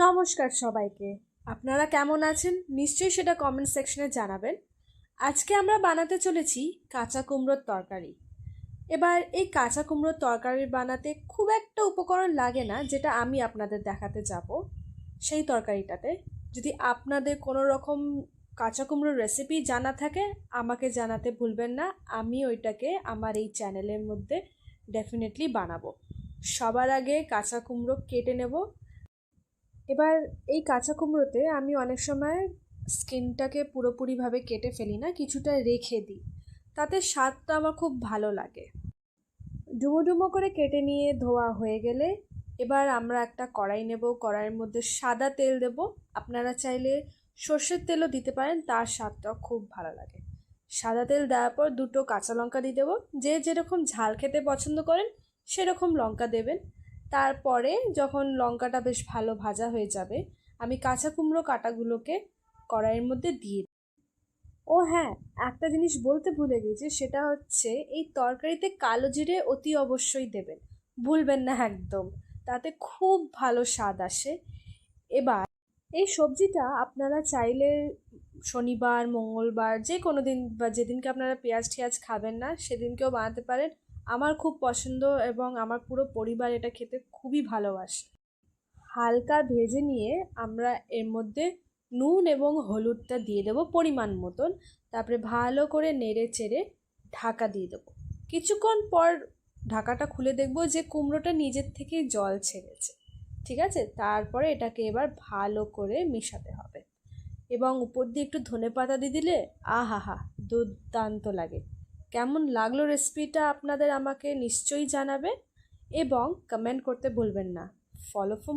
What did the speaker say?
নমস্কার সবাইকে। আপনারা কেমন আছেন? নিশ্চয়ই সেটা কমেন্ট সেকশনে জানাবেন। আজকে আমরা বানাতে চলেছি কাঁচা কুমড়োর তরকারি। এবার এই কাঁচা কুমড়োর তরকারি বানাতে খুব একটা উপকরণ লাগে না, যেটা আমি আপনাদের দেখাতে যাব সেই তরকারিটাতে। যদি আপনাদের কোনো রকম কাঁচা কুমড়োর রেসিপি জানা থাকে, আমাকে জানাতে ভুলবেন না। আমি ওইটাকে আমার এই চ্যানেলের মধ্যে ডেফিনেটলি বানাবো। সবার আগে কাঁচা কুমড়ো কেটে নেব। এবার এই কাঁচা কুমড়োতে আমি অনেক সময় স্কিনটাকে পুরোপুরিভাবে কেটে ফেলি না, কিছুটা রেখে দিই। তাতে স্বাদটা আমার খুব ভালো লাগে। ডুমো ডুমো করে কেটে নিয়ে ধোয়া হয়ে গেলে এবার আমরা একটা কড়াই নেব, কড়াইয়ের মধ্যে সাদা তেল দেব। আপনারা চাইলে সর্ষের তেলও দিতে পারেন, তার স্বাদটাও খুব ভালো লাগে। সাদা তেল দেওয়ার পর দুটো কাঁচা লঙ্কা দিয়ে দেবো। যে যেরকম ঝাল খেতে পছন্দ করেন, সেরকম লঙ্কা দেবেন। তারপরে যখন লঙ্কাটা বেশ ভালো ভাজা হয়ে যাবে, আমি কাঁচা কুমড়ো কাটাগুলোকে কড়াইয়ের মধ্যে দিয়ে। ও হ্যাঁ একটা জিনিস বলতে ভুলে গেছি, সেটা হচ্ছে এই তরকারিতে কালো জিরে অতি অবশ্যই দেবেন। ভুলবেন না একদম, তাতে খুব ভালো স্বাদ আসে। এবার এই সবজিটা আপনারা চাইলে শনিবার, মঙ্গলবার যে কোনো দিন বা যেদিনকে আপনারা পেঁয়াজ টিয়াজ খাবেন না, সেদিনকেও বানাতে পারেন। আমার খুব পছন্দ এবং আমার পুরো পরিবার এটা খেতে খুবই ভালোবাসে। হালকা ভেজে নিয়ে আমরা এর মধ্যে নুন এবং হলুদটা দিয়ে দেবো পরিমাণ মতন। তারপরে ভালো করে নেড়ে চেড়ে ঢাকা দিয়ে দেবো। কিছুক্ষণ পর ঢাকাটা খুলে দেখব যে কুমড়োটা নিজের থেকেই জল ছেড়েছে। ঠিক আছে? তারপরে এটাকে এবার ভালো করে মেশাতে হবে। এবং উপর দিয়ে একটু ধনে পাতা দিয়ে দিলে আহা হা দুর্দান্ত লাগে। কেমন লাগল রেসিপিটা আপনাদের আমাকে নিশ্চয়ই জানাবেন এবং কমেন্ট করতে ভুলবেন না। Follow for